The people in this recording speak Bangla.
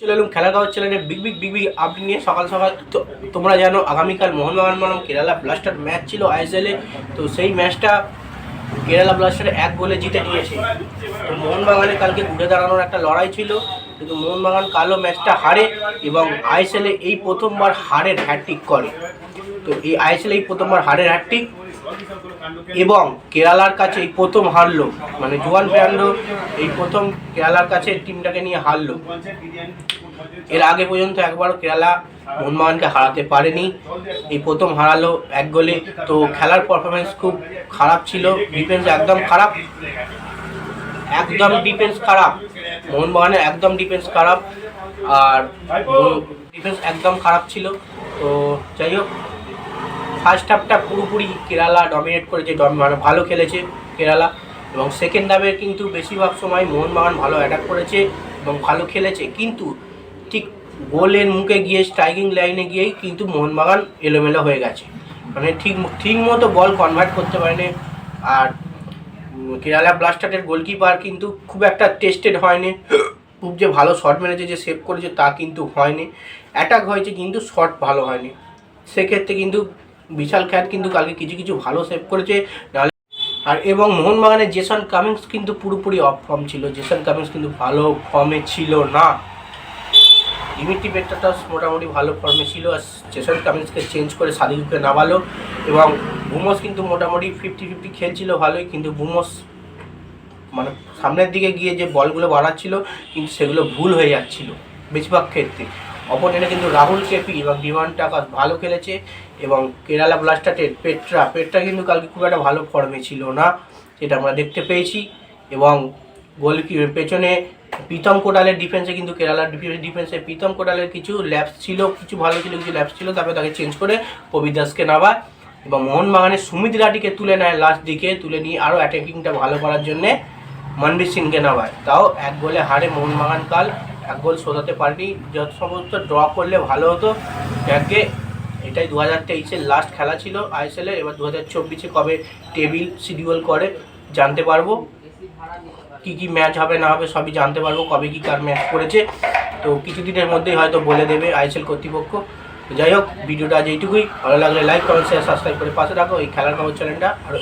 চলে এলাম খবর চ্যানেলে big big big big update নিয়ে সকাল সকাল তো তোমরা জানো, আগামীকাল মোহনবাগান বনাম কেরালা ব্লাস্টার ম্যাচ ছিল আইএসএলে তো সেই ম্যাচটা কেরালা ব্লাস্টার এক গোলে জিতে নিয়েছে। তো মোহনবাগানে কালকে ঘুরে দাঁড়ানোর একটা লড়াই ছিল। কিন্তু মোহনবাগান কালো ম্যাচটা হারে এবং আইএসএলে এই প্রথমবার হারের হ্যাট্রিক করে। তো এই আইএসএল এই প্রথমবার হারের হ্যাট্রিক এবং কেরালার কাছে এই প্রথম হারলো। মানে জুয়ান ফেরান্ডো এই প্রথম কেরালার কাছে টিমটাকে নিয়ে হারলো। এর আগে পর্যন্ত একবারও কেরালা মোহনবাগানকে হারাতে পারেনি। এই প্রথম হারালো এক গোলে। তো খেলার পারফরমেন্স খুব খারাপ ছিল। ডিফেন্স একদম খারাপ। একদম ডিফেন্স খারাপ। মোহনবাগানের একদম ডিফেন্স খারাপ। আর ডিফেন্স একদম খারাপ ছিল। তো যাই হোক ফার্স্ট হাফটা পুরোপুরি কেরালা ডমিনেট করেছে মানে ভালো খেলেছে কেরালা। এবং সেকেন্ড হাফে কিন্তু বেশিরভাগ সময় মোহনবাগান ভালো অ্যাটাক করেছে এবং ভালো খেলেছে। কিন্তু ঠিক গোলের মুখে গিয়ে স্ট্রাইকিং লাইনে গিয়েই কিন্তু মোহনবাগান এলোমেলো হয়ে গেছে। মানে ঠিক ঠিক মতো বল কনভার্ট করতে পারেনি। আর কেরালা ব্লাস্টারের গোলকিপার কিন্তু খুব একটা টেস্টেড হয়নি। খুব যে ভালো শট মেরেছে, যে সেভ করেছে তা কিন্তু হয়নি। অ্যাটাক হয়েছে কিন্তু শট ভালো হয়নি। সেক্ষেত্রে কিন্তু বিশাল খ্যাত কিন্তু কালকে কিছু কিছু ভালো সেভ করেছে। আর এবং মোহনবাগানের জেসন কামিংস কিন্তু পুরোপুরি অফ ফর্ম ছিল। জেসন কামিংস কিন্তু ভালো ফর্মে ছিল না। ডিমিট্রি পেট্রাটাস মোটামুটি ভালো ফর্মে ছিল। আর জেসন কামিংসকে চেঞ্জ করে সাদিকুকে নামালো। এবং বুমস কিন্তু মোটামুটি ফিফটি ফিফটি খেলছিল ভালোই। কিন্তু বুমস মানে সামনের দিকে গিয়ে যে বলগুলো বাড়াচ্ছিল, কিন্তু সেগুলো ভুল হয়ে যাচ্ছিল। বেশিরভাগ ক্ষেত্রে। অপোনেন্টে কিন্তু রাহুল কেপি এবং ডিমান্ড টাকা ভালো খেলেছে এবং কেরালা ব্লাস্টারের পেট্রা পেট্রা কিন্তু কালকে খুব একটা ভালো ফর্মে ছিল না, যেটা আমরা দেখতে পেয়েছি। এবং গোল পেছনে প্রীতম কোটালের ডিফেন্সে কিন্তু কেরালার ডিফেন্সে প্রীতম কোটালের কিছু ল্যাপস ছিল, কিছু ভালো ছিল, কিছু ল্যাপস ছিল, তারপরে তাকে চেঞ্জ করে কবির দাসকে নামায় এবং মোহনবাগানের সুমিত রাটিকে তুলে নেয় লাস্ট দিকে, তুলে নিয়ে আরও অ্যাটাকিংটা ভালো করার জন্যে মনবীর সিংকে নামায় তাও এক গোলে হারে মোহনবাগান কাল এক গোল শোধাতে পারেনি। যত সমস্ত ড্র করলে ভালো হতো। ব্যাগে এটাই দু হাজার তেইশের লাস্ট খেলা ছিল আইএসএলের এবার দু হাজার চব্বিশে কবে টেবিল শিডিউল করে, জানতে পারব। কি কি ম্যাচ হবে, না হবে, সবই জানতে পারব। কবে কি কার ম্যাচ করেছে। তো কিছুদিনের মধ্যেই হয়তো বলে দেবে আইএসএল কর্তৃপক্ষ। যাই হোক, ভিডিওটা আজ এইটুকুই। ভালো লাগলে লাইক কমেন্ট শেয়ার সাবস্ক্রাইব করে পাশে রাখো এই খেলার খবর চ্যানেলটা আর